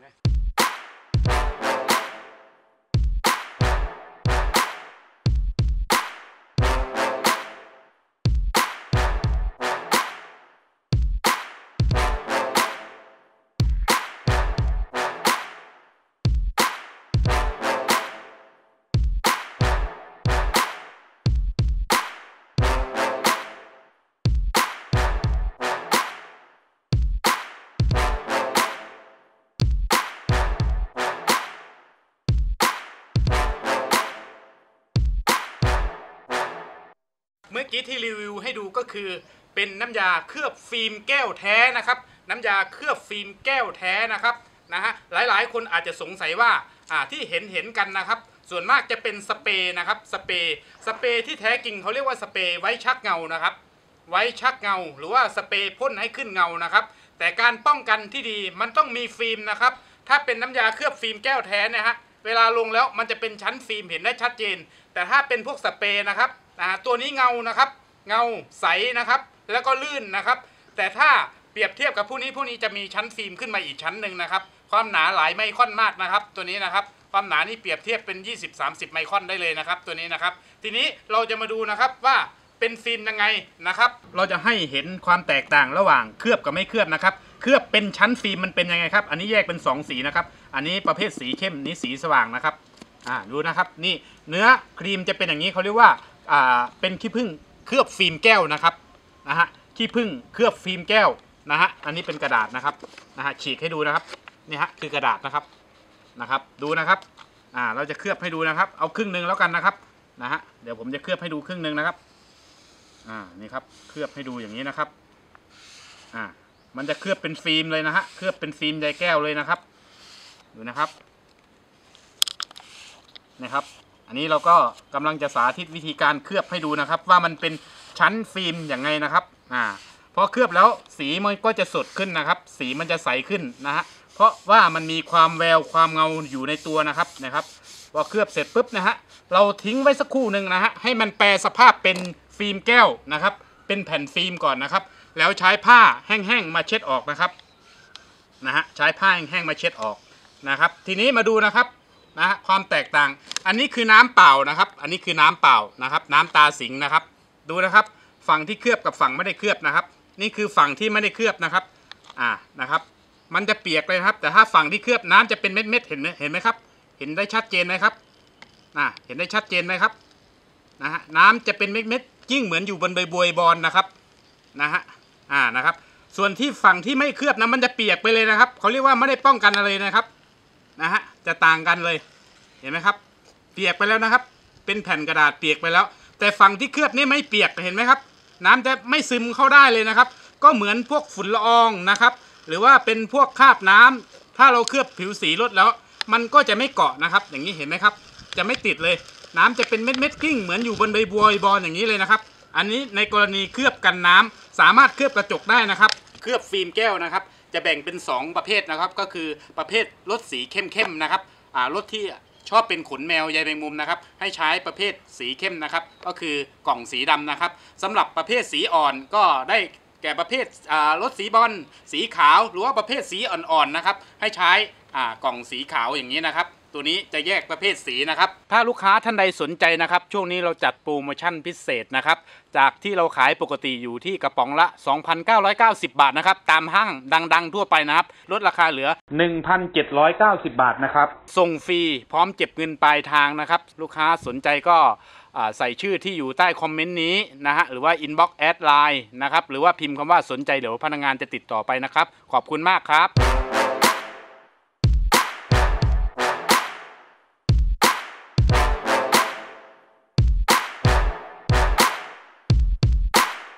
này. มื่อกี้ที่รีวิวให้ดูก็คือเป็นน้ำยาเคลือบฟิล์มแก้วแท้นะครับ น้ำยาเคลือบฟิล์มแก้วแท้นะครับนะฮะหลายๆ คนอาจจะสงสัยว่าอ่าที่เห็นเห็นกันนะครับ ส่วนมากจะเป็นสเปรย์นะครับสเปรย์สเปรย์ที่แท้จริงเขาเรียกว่าสเปรย์ไว้ชักเงานะครับ ไว้ชักเงา หรือว่าสเปรย์พ่นให้ขึ้นเงานะครับ แต่การป้องกันที่ดีมันต้องมีฟิล์มนะครับ ถ้าเป็นน้ำยาเคลือบฟิล์มแก้วแท้นะฮะเวลาลงแล้วมันจะเป็นชั้นฟิล์มเห็นได้ชัดเจน แต่ถ้าเป็นพวกสเปรย์นะครับ อ่าตัวนี้เงานะครับ เงาใสนะครับ แล้วก็ลื่นนะครับ แต่ถ้าเปรียบเทียบกับผู้นี้ผู้นี้จะมีชั้นฟิล์มขึ้นมาอีกชั้นหนึ่งนะครับ ความหนาหลายไมครอนมากนะครับ ตัวนี้นะครับ ความหนานี่เปรียบเทียบเป็น 20-30 ไมครอนได้เลยนะครับ ตัวนี้นะครับ ทีนี้เราจะมาดูนะครับว่าเป็นฟิล์มยังไงนะครับ เราจะให้เห็นความแตกต่างระหว่างเคลือบกับไม่เคลือบนะครับ เคลือบเป็นชั้นฟิล์มมันเป็นยังไงครับ อันนี้แยกเป็น 2 สีนะครับ อันนี้ประเภทสีเข้มนี้สีสว่างนะครับ อ่าดูนะครับ นี่เนื้อครีมจะเป็นอย่างนี้เขาเรียกว่า อ่าเป็นขี้ผึ้งเคลือบฟิล์มแก้วนะครับนะฮะขี้ผึ้งเคลือบฟิล์มแก้วนะฮะอันนี้เป็นกระดาษนะครับนะฮะฉีกให้ดูนะครับนี่ฮะคือกระดาษนะครับนะครับ ดูนะครับอ่าเราจะเคลือบให้ดูนะครับ เอาครึ่งหนึ่งแล้วกันนะครับนะฮะเดี๋ยวผมจะเคลือบให้ดูครึ่งหนึ่งนะครับอ่านี่ครับเคลือบให้ดูอย่างนี้นะครับอ่ามันจะเคลือบเป็นฟิล์มเลยนะฮะเคลือบเป็นฟิล์มใยแก้วเลยนะครับดูนะครับนะครับ อันนี้เราก็กำลังจะสาธิตวิธีการเคลือบให้ดูนะครับ ว่ามันเป็นชั้นฟิล์มอย่างไงนะครับอ่าพอเคลือบแล้วสีมันก็จะสดขึ้นนะครับ สีมันจะใสขึ้นนะฮะเพราะว่ามันมีความแววความเงาอยู่ในตัวนะครับนะครับพอเคลือบเสร็จปุ๊บนะฮะเราทิ้งไว้สักครู่หนึ่งนะฮะให้มันแปลสภาพเป็นฟิล์มแก้วนะครับ เป็นแผ่นฟิล์มก่อนนะครับ แล้วใช้ผ้าแห้งๆมาเช็ดออกนะครับนะฮะใช้ผ้าแห้งๆมาเช็ดออกนะครับ ทีนี้มาดูนะครับ นะฮะความแตกต่าง อันนี้คือน้ำเปล่านะครับ อันนี้คือน้ำเปล่านะครับ น้ำตาสิงนะครับ ดูนะครับ ฝั่งที่เคลือบกับฝั่งไม่ได้เคลือบนะครับ นี่คือฝั่งที่ไม่ได้เคลือบนะครับ อ่านะครับ มันจะเปียกเลยครับ แต่ถ้าฝั่งที่เคลือบน้ำจะเป็นเม็ดๆเห็นไหมเห็นไหมครับ เห็นได้ชัดเจนไหมครับอ่าเห็นได้ชัดเจนไหมครับนะฮะน้ำจะเป็นเม็ดๆยิ่งเหมือนอยู่บนใบบัวบอลนะครับนะฮะอ่านะครับ ส่วนที่ฝั่งที่ไม่เคลือบนะมันจะเปียกไปเลยนะครับเขาเรียกว่าไม่ได้ป้องกันอะไรนะครับ นะฮะจะต่างกันเลยเห็นไหมครับ เปียกไปแล้วนะครับ เป็นแผ่นกระดาษเปียกไปแล้ว แต่ฝั่งที่เคลือบนี่ไม่เปียกเห็นไหมครับ น้ำจะไม่ซึมเข้าได้เลยนะครับ ก็เหมือนพวกฝุ่นละอองนะครับ หรือว่าเป็นพวกคราบน้ำถ้าเราเคลือบผิวสีรถแล้ว มันก็จะไม่เกาะนะครับ อย่างนี้เห็นไหมครับ จะไม่ติดเลย น้ำจะเป็นเม็ดเม็ดกิ้งเหมือนอยู่บนใบบัวบบอลอย่างนี้เลยนะครับ อันนี้ในกรณีเคลือบกันน้ำสามารถเคลือบกระจกได้นะครับ เคลือบฟิล์มแก้วนะครับ จะแบ่งเป็น 2 ประเภทนะครับ ก็คือประเภทรถสีเข้มๆนะครับรถที่ชอบเป็นขนแมวใยแมงมุมนะครับ ให้ใช้ประเภทสีเข้มนะครับ ก็คือกล่องสีดำนะครับสำหรับประเภทสีอ่อนก็ได้แก่ประเภทรถสีบอลสีขาว หรือว่าประเภทสีอ่อนๆนะครับ ให้ใช้กล่องสีขาวอย่างนี้นะครับ ตัวนี้จะแยกประเภทสีนะครับ ถ้าลูกค้าท่านใดสนใจนะครับ ช่วงนี้เราจัดโปรโมชั่นพิเศษนะครับ จากที่เราขายปกติอยู่ที่กระป๋องละ 2,990 บาทนะครับ ตามห้างดังๆ ทั่วไปนะครับ ลดราคาเหลือ 1,790 บาทนะครับ ส่งฟรีพร้อมเก็บเงินปลายทางนะครับ ลูกค้าสนใจก็ใส่ชื่อที่อยู่ใต้คอมเมนต์นี้นะฮะหรือว่า inbox แอดไลน์นะครับหรือว่าพิมพ์คำว่าสนใจเดี๋ยวพนักงานจะติดต่อไปนะครับ ขอบคุณมากครับ